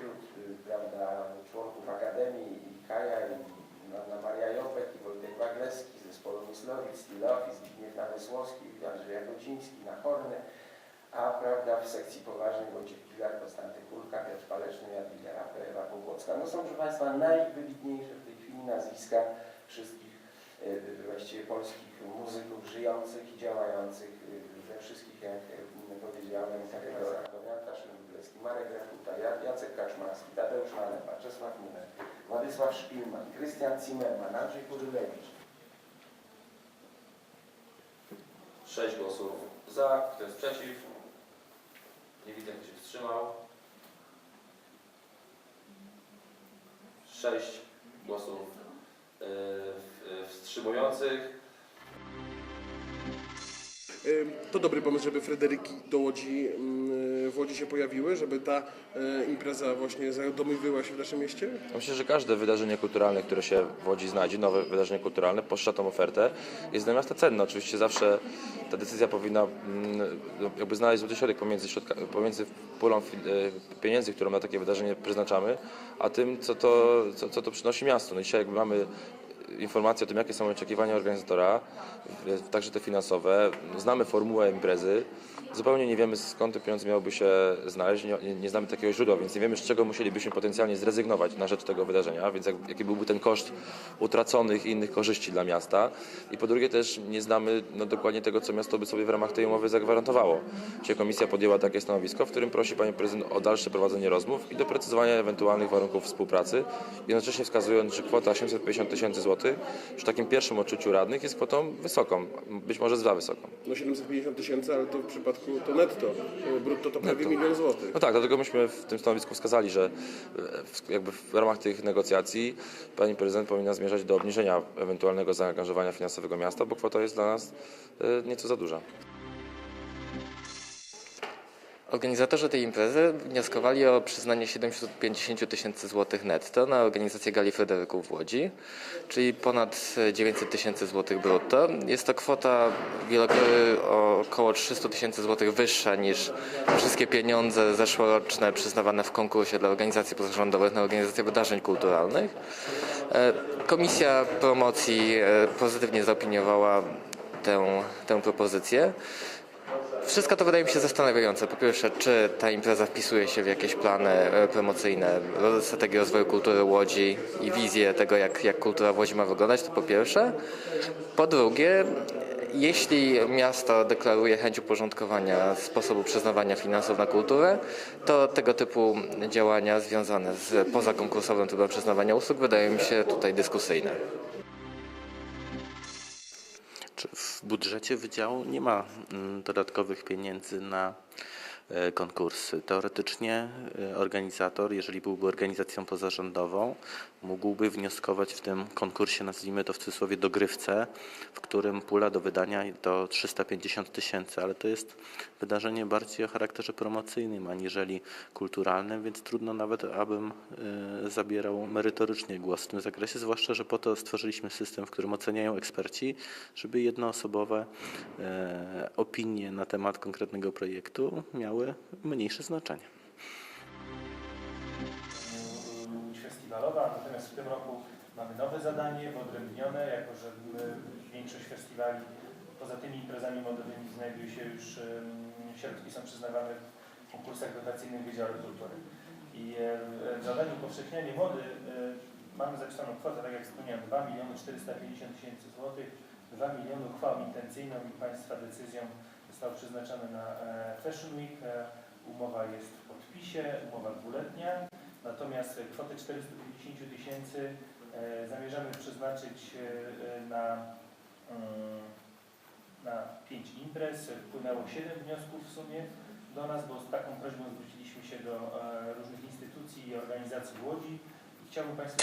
wśród y, prawda, członków Akademii i Kaja, i Anna Maria Jopek, i Wojtek Wagleski, zespołu Myslowic, Stilofi, Zbigniew Namysłowski, Andrzej Jagodziński, na horny, a prawda, w sekcji poważnej Wojciech Pilar, Konstanty Kulka, Piotr Paleczny, Jadwiga Rapę, Ewa Pogłocka. No są, proszę Państwa, najwybitniejsze w tej chwili nazwiska wszystkich y, właściwie polskich muzyków żyjących i działających y, we wszystkich, jak powiedziałem, kategoriach. Damian Kaszyn-Wygleski, Marek Refuta, Ja- Jacek Kaczmarski, Tadeusz Nalepa, Czesław Miler, Władysław Szpilman, Krystian Zimmerman, Andrzej Kurylewicz. Sześć głosów za, kto jest przeciw? Nie widzę, kto się wstrzymał. Sześć głosów yy, w- wstrzymujących. Ym, To dobry pomysł, żeby Frederiki do Łodzi, ym, w Łodzi się pojawiły, żeby ta y, impreza właśnie zadomowiła się w naszym mieście? Myślę, że każde wydarzenie kulturalne, które się w Łodzi znajdzie, nowe wydarzenie kulturalne, poszerza tą ofertę, jest dla miasta cenne. Oczywiście zawsze ta decyzja powinna mm, jakby znaleźć złoty środek pomiędzy, środka, pomiędzy pulą e, pieniędzy, którą na takie wydarzenie przeznaczamy, a tym, co to, co, co to przynosi miastu. No dzisiaj jakby mamy informacje o tym, jakie są oczekiwania organizatora, także te finansowe. Znamy formułę imprezy. Zupełnie nie wiemy, skąd te pieniądze miałyby się znaleźć. Nie, nie- znamy takiego źródła, więc nie wiemy, z czego musielibyśmy potencjalnie zrezygnować na rzecz tego wydarzenia, więc jak, jaki byłby ten koszt utraconych i innych korzyści dla miasta. I po drugie też nie znamy no, dokładnie tego, co miasto by sobie w ramach tej umowy zagwarantowało. Dzisiaj komisja podjęła takie stanowisko, w którym prosi Panią Prezydent o dalsze prowadzenie rozmów i doprecyzowanie ewentualnych warunków współpracy, jednocześnie wskazując, że kwota 850 tysięcy złotych przy takim pierwszym odczuciu radnych jest kwotą wysoką, być może za wysoką. No 750 tysięcy, ale to w przypadku to netto. Brutto to prawie milion złotych. No tak, dlatego myśmy w tym stanowisku wskazali, że e, jakby w ramach tych negocjacji pani prezydent powinna zmierzać do obniżenia ewentualnego zaangażowania finansowego miasta, bo kwota jest dla nas e, nieco za duża. Organizatorzy tej imprezy wnioskowali o przyznanie 750 tysięcy złotych netto na organizację Gali Fryderyków w Łodzi, czyli ponad 900 tysięcy złotych brutto. Jest to kwota około 300 tysięcy złotych wyższa niż wszystkie pieniądze zeszłoroczne przyznawane w konkursie dla organizacji pozarządowych na organizację wydarzeń kulturalnych. E, Komisja promocji e, pozytywnie zaopiniowała tę, tę propozycję. Wszystko to wydaje mi się zastanawiające. Po pierwsze, czy ta impreza wpisuje się w jakieś plany e, promocyjne, ro- strategię rozwoju kultury Łodzi i wizję tego, jak, jak kultura w Łodzi ma wyglądać, to po pierwsze. Po drugie, jeśli miasto deklaruje chęć uporządkowania sposobu przyznawania finansów na kulturę, to tego typu działania związane z pozakonkursowym trybem przyznawania usług wydają mi się tutaj dyskusyjne. W budżecie wydziału nie ma mm, dodatkowych pieniędzy na e, konkursy? Teoretycznie e, organizator, jeżeli byłby organizacją pozarządową, mógłby wnioskować w tym konkursie, nazwijmy to w cudzysłowie dogrywce, w którym pula do wydania to 350 tysięcy, ale to jest wydarzenie bardziej o charakterze promocyjnym aniżeli kulturalnym, więc trudno nawet, abym e, zabierał merytorycznie głos w tym zakresie, zwłaszcza, że po to stworzyliśmy system, w którym oceniają eksperci, żeby jednoosobowe e, opinie na temat konkretnego projektu miały mniejsze znaczenie. Natomiast w tym roku mamy nowe zadanie, wyodrębnione, jako że większość festiwali poza tymi imprezami modowymi znajduje się już, środki są przyznawane w konkursach dotacyjnych w Wydziale Kultury. I w zadaniu upowszechnianie mody mamy zapisaną kwotę, tak jak wspomniałem, 2 miliony 450 tysięcy złotych, 2 miliony uchwałą intencyjną i Państwa decyzją zostało przeznaczone na e, Fashion Week. E, Umowa jest w podpisie, umowa dwuletnia. Natomiast kwotę 450 tysięcy e, zamierzamy przeznaczyć e, na, mm, na 5 imprez. Wpłynęło 7 wniosków w sumie do nas, bo z taką prośbą zwróciliśmy się do e, różnych instytucji i organizacji w Łodzi. I chciałbym Państwu